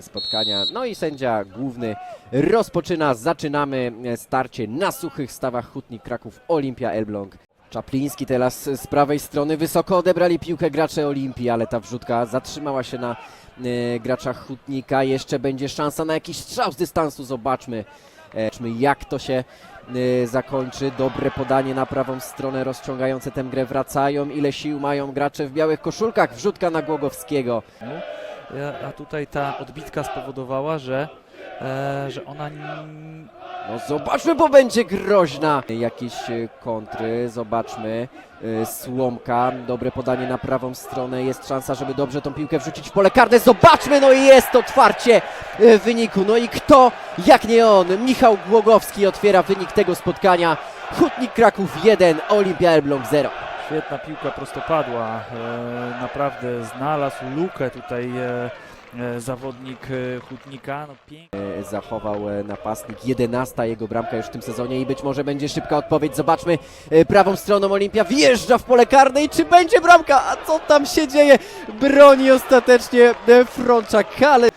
spotkania. No i sędzia główny rozpoczyna, zaczynamy e, starcie na suchych stawach Hutnik Kraków Olimpia Elbląg. Czapliński teraz z prawej strony wysoko odebrali piłkę gracze Olimpii, ale ta wrzutka zatrzymała się na e, graczach Hutnika. Jeszcze będzie szansa na jakiś strzał z dystansu, zobaczmy, e, zobaczmy jak to się e, zakończy. Dobre podanie na prawą stronę, rozciągające tę grę wracają. Ile sił mają gracze w białych koszulkach? Wrzutka na Głogowskiego. A tutaj ta odbitka spowodowała, że, e, że ona No zobaczmy, bo będzie groźna. Jakieś e, kontry, zobaczmy. E, Słomka, dobre podanie na prawą stronę. Jest szansa, żeby dobrze tą piłkę wrzucić w pole karne. Zobaczmy, no i jest otwarcie e, wyniku. No i kto, jak nie on, Michał Głogowski otwiera wynik tego spotkania. Hutnik Kraków 1, Olimpia Elbląg 0. świetna piłka prostopadła. E, naprawdę znalazł lukę tutaj e, e, zawodnik Hutnika. No, pięknie. Zachował napastnik. 11 jego bramka już w tym sezonie i być może będzie szybka odpowiedź. Zobaczmy prawą stroną Olimpia wjeżdża w pole karne i czy będzie bramka? A co tam się dzieje? Broni ostatecznie Frączak, ale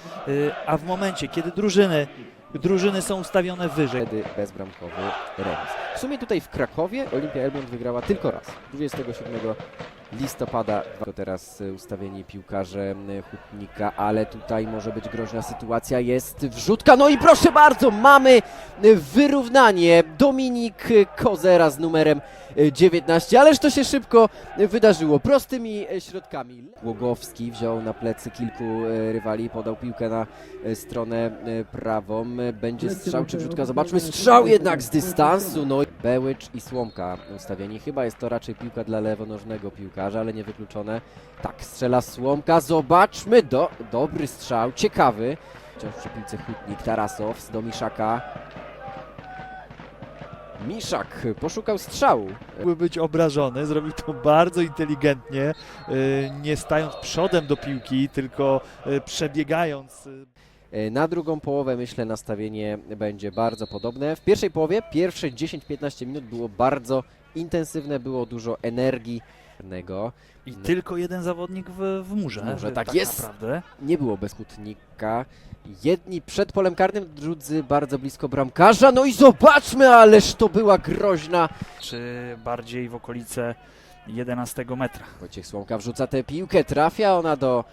A w momencie, kiedy drużyny, drużyny są ustawione wyżej, wtedy bezbramkowy remis. W sumie tutaj w Krakowie Olimpia Elbląg wygrała tylko raz. 27 listopada. To teraz e, ustawieni piłkarze Hutnika, ale tutaj może być groźna sytuacja. Jest wrzutka, no i proszę bardzo, mamy e, wyrównanie. Dominik Kozera z numerem e, 19, ależ to się szybko e, wydarzyło. Prostymi e, środkami. Głogowski wziął na plecy kilku e, rywali, podał piłkę na e, stronę e, prawą. E, Będzie strzał czy wrzutka? Zobaczmy. Strzał jednak z dystansu. No Bełycz i Słomka ustawieni. Chyba jest to raczej piłka dla lewonożnego piłkarza, ale niewykluczone. Tak, strzela Słomka. Zobaczmy. Do, dobry strzał, ciekawy. Wciąż przy piłce Hutnik, Tarasow do Miszaka. Miszak poszukał strzału. mógłby być obrażony. Zrobił to bardzo inteligentnie, e, nie stając przodem do piłki, tylko e, przebiegając. E, Na drugą połowę myślę nastawienie będzie bardzo podobne. W pierwszej połowie pierwsze 10-15 minut było bardzo intensywne, było dużo energii. I No. tylko jeden zawodnik w, w murze. Murze, e, tak jest. Naprawdę. Nie było bez hutnika. Jedni przed polem karnym, drudzy bardzo blisko bramkarza. No i zobaczmy, ależ to była groźna. Czy bardziej w okolice 11 metra. Wojciech Słomka wrzuca tę piłkę, trafia ona do,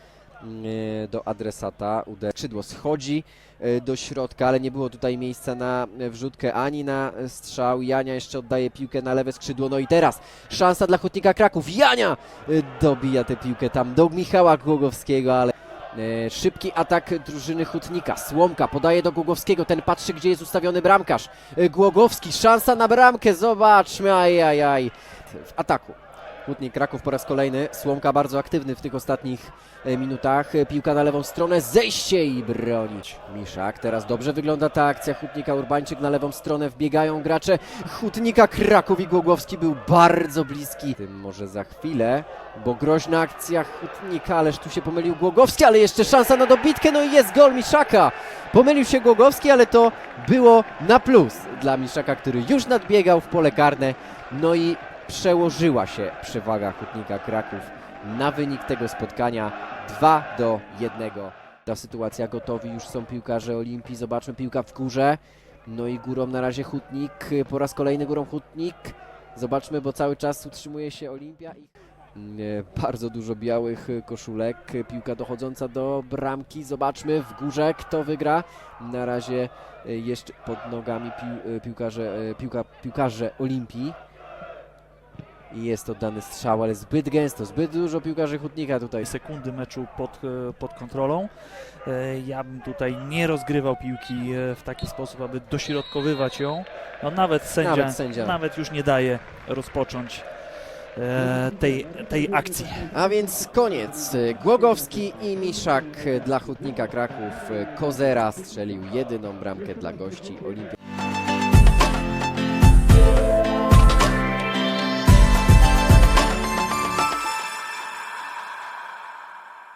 do adresata. Ude skrzydło schodzi e, do środka, ale nie było tutaj miejsca na e, wrzutkę ani na e, strzał. Jania jeszcze oddaje piłkę na lewe skrzydło. No i teraz szansa dla Hutnika Kraków. Jania e, dobija tę piłkę tam do Michała Głogowskiego, ale e, szybki atak drużyny Hutnika. Słomka podaje do Głogowskiego. Ten patrzy, gdzie jest ustawiony bramkarz. E, Głogowski, szansa na bramkę. Zobaczmy, ajajaj. W ataku. Hutnik Kraków po raz kolejny. Słomka bardzo aktywny w tych ostatnich e, minutach. Piłka na lewą stronę, zejście i bronić. Miszak, teraz dobrze wygląda ta akcja Hutnika Urbańczyk na lewą stronę. Wbiegają gracze Hutnika Kraków i Głogowski był bardzo bliski. Tym może za chwilę, bo groźna akcja Hutnika, ależ tu się pomylił Głogowski, ale jeszcze szansa na dobitkę, no i jest gol Miszaka. Pomylił się Głogowski, ale to było na plus dla Miszaka, który już nadbiegał w pole karne. No i przełożyła się przewaga Hutnika Kraków na wynik tego spotkania 2 do 1. Ta sytuacja gotowi już są piłkarze Olimpii. Zobaczmy piłka w górze. No i górą na razie Hutnik. Po raz kolejny górą Hutnik. Zobaczmy, bo cały czas utrzymuje się Olimpia. Bardzo dużo białych koszulek. Piłka dochodząca do bramki. Zobaczmy w górze, kto wygra. Na razie e, jeszcze pod nogami pił, e, piłkarze, e, piłka, piłkarze Olimpii. I jest oddany strzał, ale zbyt gęsto, zbyt dużo piłkarzy Hutnika tutaj. Sekundy meczu pod, e, pod kontrolą. E, Ja bym tutaj nie rozgrywał piłki e, w taki sposób, aby dośrodkowywać ją. No nawet sędzia, Nawet sędzia. nawet już nie daje rozpocząć tej, tej akcji. A więc koniec. Głogowski i Miszak dla Hutnika Kraków. Kozera strzelił jedyną bramkę dla gości Olimpii.